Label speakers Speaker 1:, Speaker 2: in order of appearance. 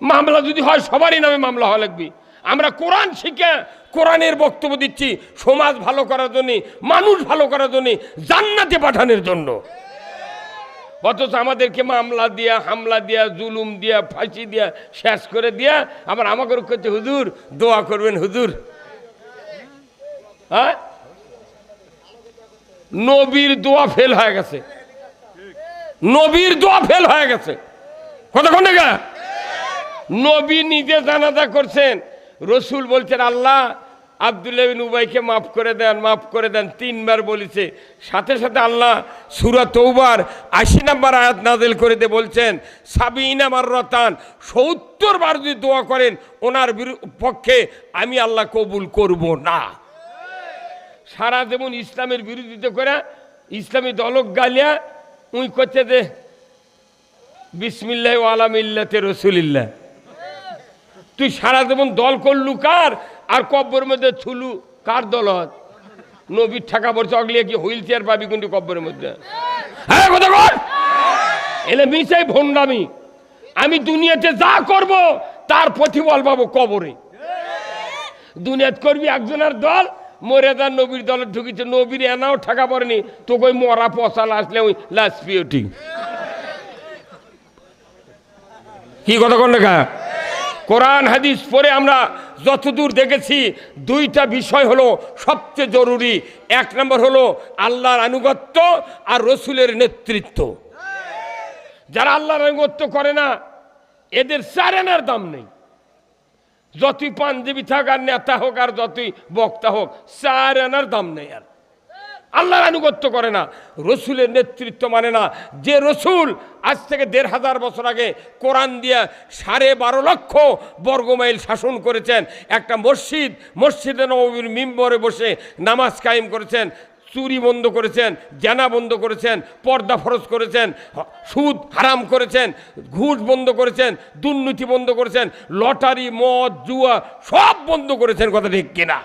Speaker 1: মামলা যদি হয়, সবারই নামে মামলা হওয়া লাগবে। আমরা কোরআন শিখে কোরআনের বক্তব্য দিচ্ছি, সমাজ ভালো করার জন্য, মানুষ ভালো করার জন্য, জান্নাতে পাঠানোর জন্য। অথচ আমাদেরকে মামলা দিয়া, হামলা দিয়া, জুলুম দিয়া, ফাঁসি দিয়া, শেষ করে দিয়া আবার আমাকে করছে, হুজুর, দোয়া করবেন, হুজুর। হ্যাঁ? নবীর দোয়া ফেল হয়ে গেছে। নবীর দোয়া ফেল হয়ে গেছে। কতক্ষণ দেখা নবী নিজে জানাজা করছেন। রসুল বলছেন, আল্লাহ আবদুল্লাবিন উবাইকে মাফ করে দেন, মাফ করে দেন। তিনবার বলেছে। সাথে সাথে আল্লাহ সুরা তৌবার আশি নাম্বার আয়াত নাজেল করে দিয়ে বলছেন সাবিনা মাররতান। সত্তর বার যদি দোয়া করেন, ওনার পক্ষে আমি আল্লাহ কবুল করব না। সারা যেমন ইসলামের বিরোধিতা করে, ইসলামী দলক গালিয়া উই করছে যে বিসমিল্লাহ আলামিল্লাতে রসুলিল্লাহ। তুই সারা যেমন দল করলু কার? আর কব্বর মধ্যে থুলু কার দলত নবীর ঠাকা পড়ছে, অগলিয়ে কি হুইল চেয়ার পাবি কিন্তু কব্বরের মধ্যে? হ্যাঁ কথা কর এলে মিশাই ভণ্ডামি। আমি দুনিয়াতে যা করব, তার প্রতিফল পাবো কবরে। দুনিয়াত করবি একজনের দল মরে নবীর দলে ঢুকিছে, নবীর এনাও ঠেকা পড়েনি। তো ওই মরা পচাল আসলে ওই লাশ পিওটি কি কথা কোন লেখা কোরআন, হাদিস পরে আমরা যতদূর দেখেছি, দুইটা বিষয় হলো সবচেয়ে জরুরি। এক নম্বর হলো আল্লাহর আনুগত্য আর রসুলের নেতৃত্ব। যারা আল্লাহর আনুগত্য করে না, এদের চারেনার দাম নেই। যতই পাঞ্জাবি থাক আর নেতা হোক আর যতই বক্তা হোক, চার আনার দাম নেই আর। আল্লাহর আনুগত্য করে না, রসুলের নেতৃত্ব মানে না। যে রসুল আজ থেকে দেড় হাজার বছর আগে কোরআন দিয়ে সাড়ে বারো লক্ষ বর্গমাইল শাসন করেছেন, একটা মসজিদ, মসজিদে নবীর মিম্বরে বসে নামাজ কায়েম করেছেন চুরি বন্ধ করেছেন, জানা বন্ধ করেছেন, পর্দা ফরজ করেছেন, সুদ হারাম করেছেন, ঘুষ বন্ধ করেছেন, দুর্নীতি বন্ধ করেছেন, লটারি, মদ, জুয়া সব বন্ধ করেছেন, কথা ঠিক কিনা?